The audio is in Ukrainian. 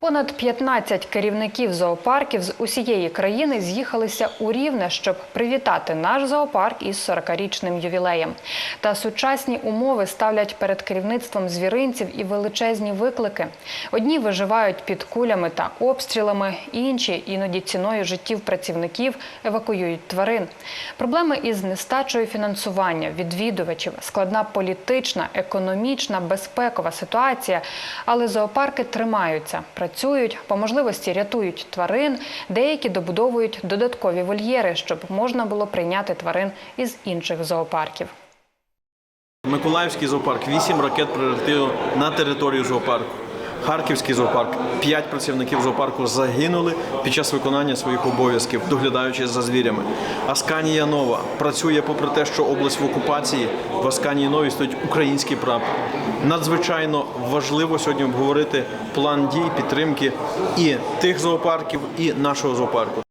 Понад 15 керівників зоопарків з усієї країни з'їхалися у Рівне, щоб привітати наш зоопарк із 40-річним ювілеєм. Та сучасні умови ставлять перед керівництвом звіринців і величезні виклики. Одні виживають під кулями та обстрілами, інші іноді ціною життів працівників евакуюють тварин. Проблеми із нестачою фінансування, відвідувачів, складна політична, економічна, безпекова ситуація. Але зоопарки тримаються, працюють, по можливості рятують тварин, деякі добудовують додаткові вольєри, щоб можна було прийняти тварин із інших зоопарків. Миколаївський зоопарк 8 ракет прилетіло на територію зоопарку. Харківський зоопарк П'ять працівників зоопарку загинули під час виконання своїх обов'язків, доглядаючи за звірями. Асканія Нова працює попри те, що область в окупації. В Асканії Нові стоїть український прапор. Надзвичайно важливо сьогодні обговорити план дій підтримки і тих зоопарків, і нашого зоопарку.